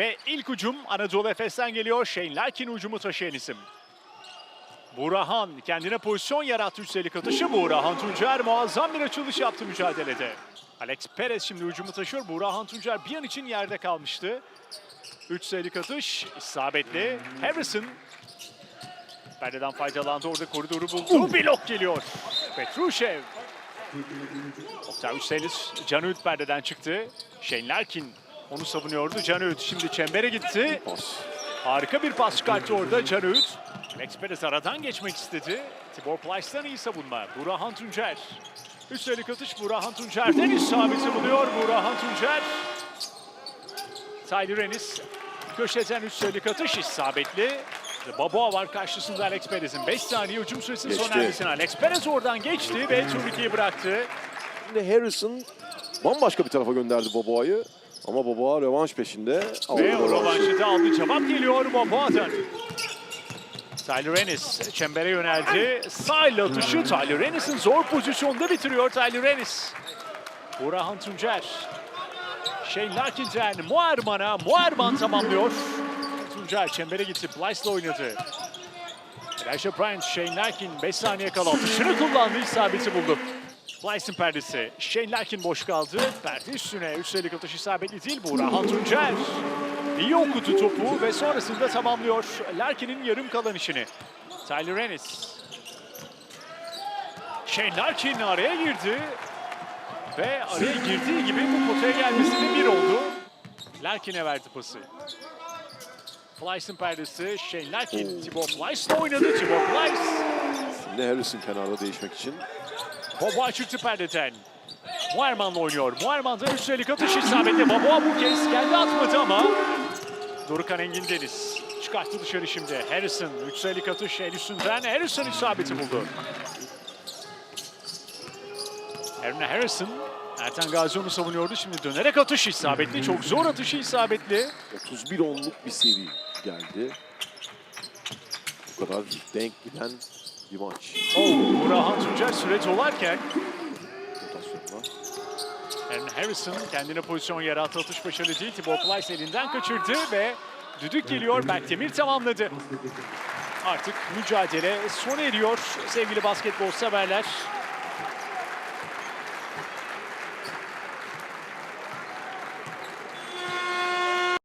Ve ilk hücum Anadolu Efes'ten geliyor. Shane Larkin hücumu taşıyan isim. Burahan kendine pozisyon yarattı üstelik atışı. Burahan Tuncer muazzam bir açılış yaptı mücadelede. Alex Perez şimdi hücumu taşıyor. Burahan Tuncer bir an için yerde kalmıştı. 3 sayılık atış isabetli. Harrison perdeden faydalandı. Orada koridoru buldu. Blok geliyor. Petrushev. Oktay 3 sayılı Canut perdeden çıktı. Shane Larkin onu savunuyordu. Canut şimdi çembere gitti. Harika bir pas çıkarttı orada Canut. Alex Perez aradan geçmek istedi. Tibor Plyce'dan iyi savunma. Burhan Tuncer. Üstelik atış Burhan Tuncer'den isabeti buluyor Burhan Tuncer. Tyler Ennis köşeden üstelik atış isabetli. Baboa var karşısında Alex Perez'in 5 saniye hücum süresi Geçti. sona ermesine. Alex Perez oradan geçti ve turnikeyi bıraktı. Şimdi Harrison bambaşka bir tarafa gönderdi Boboa'yı. Ama Boboa rövanş peşinde. Ve rövanşı. da aldı. Cevap geliyor Boboa'dan. Tyler Ennis çembere yöneldi. Sağ atışı Tyler Ennis'in zor pozisyonda bitiriyor Tyler Ennis. Burhan Tuncer. Shane Larkin'den Muerman'a. Muerman tamamlıyor. Tuncer çembere gitti. Plyce'la oynadı. Elijah Bryant, Shane Larkin 5 saniye kala atışını kullandı. isabeti buldu. Plyce'ın perdesi. Shane Larkin boş kaldı. Perde üstüne. Üstelik atış isabetli değil. Burhan Tuncer. İyi okudu topu ve sonrasında tamamlıyor Larkin'in yarım kalan işini. Tyler Ennis. Shane Larkin araya girdi. Ve araya girdiği gibi bu potaya gelmesinin bir oldu. Larkin'e verdi pası. Plyce'ın perdesi. Shane Larkin, Tibor Plyce'la oynadı. Tibor Plyce. Şimdi Harrison kenarda değişmek için. Boboa çıktı perdeden. Muerman'la oynuyor. Muerman'dan üstelik atış isabetli. Boboa bu kez kendi atmadı ama Dorukan Engin Deniz çıkarttı dışarı şimdi. Harrison yükselik atış el üstünden. Harrison isabeti buldu. Erna Harrison Ertan Gazi onu savunuyordu. Şimdi dönerek atış isabetli. Çok zor atışı isabetli. 31 onluk bir seri geldi. Bu kadar denk giden bir maç. Oh, Burhan Tuncer süre dolarken. Aaron Harrison kendine pozisyon yarattı. Atış başarılı değil. Tibor Plyce elinden kaçırdı ve düdük geliyor. Berkdemir tamamladı. Artık mücadele sona eriyor sevgili basketbol severler.